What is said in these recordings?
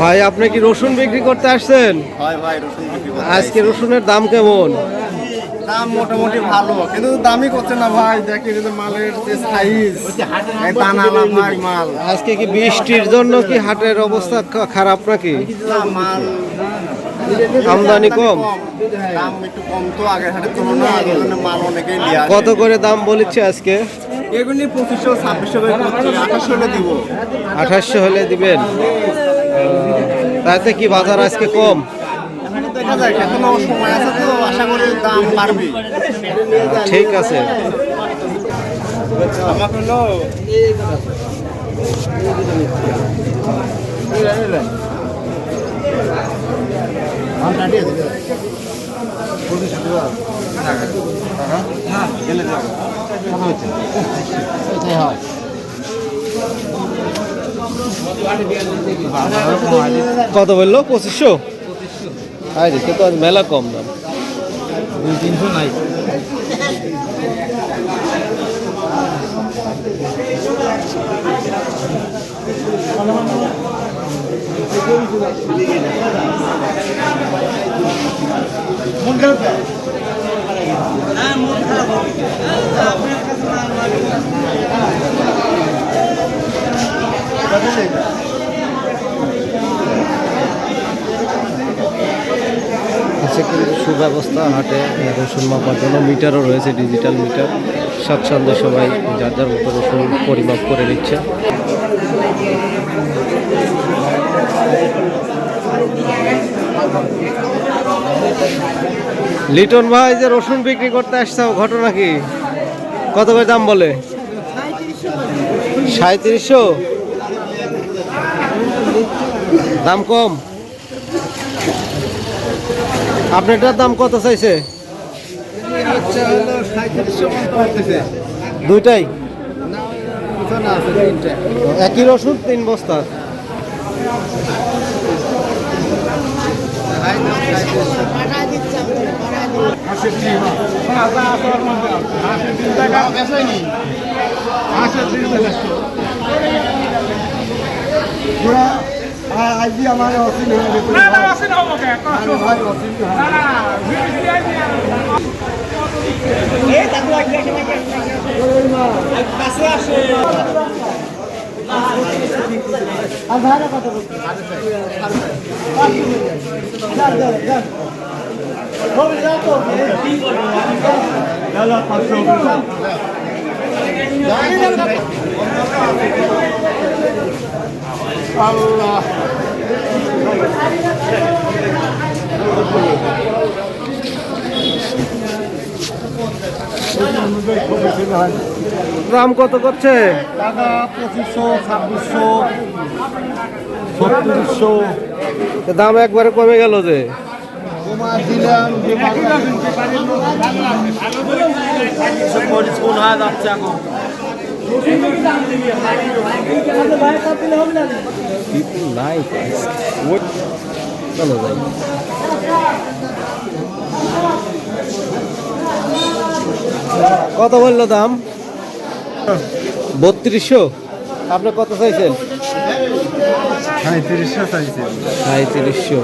ভাই আপনি কি রসুন বিক্রি করতে আসছেন? আজকে রসুনের দাম কেমন? দাম মোটামুটি ভালো কিন্তু দামই করছে না ভাই। দেখি যে মালের যে সাইজ দানালা ভাই মাল। আজকে কি বৃষ্টির জন্য কি হাটের অবস্থা খারাপ নাকি? মাল। আমদানি কম? দাম একটু কম তো আগের হাটের তুলনায় মাল অনেকেই কত করে দাম বলেছে আজকে? এগুলি পঁচিশশো ছাব্বিশশো করে আঠাশশো হলে দিব। আঠাশশো হলে দিবেন? তাতে কি বাজার আজকে কম? দেখা যায় এখনও সময় আছে তো আশা করি দাম বাড়বে ঠিক আছে আমাকে হলো কত বলল? পঁচিশশো? আরে তো আজ মেলা কম দাম। দুই তিনশো নাই আছে কিন্তু সুব্যবস্থা, হাটে রসুন মাপার জন্য মিটারও রয়েছে ডিজিটাল মিটার। স্বাচ্ছন্দ্যে সবাই যার যার মতো রসুন পরিমাপ করে নিচ্ছে। লিটন ভাই, যে রসুন বিক্রি করতে আসছো ঘটনা কি? কত করে দাম বলে? সাঁত্রিশশো দাম কম? আপনারটার দাম কত চাইছে? দুইটাই? একই রসুন তিন বস্তা। আজি আমার অসীম হয়ে আল্লাহ। দাম কত করছে? টাকা পঁচিশশো ছাব্বিশশো ছত্রিশশো দাম একবারে কমে গেল যে। দিলাম যে যাচ্ছে এখন পিপল লাইক চলো যাই কত বলল দাম? বত্রিশশো? আপনি কত চাইছেন? হ্যাঁ তিরিশশো চাইছে সাঁত্রিশশো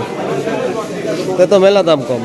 তো মেলা দাম কম।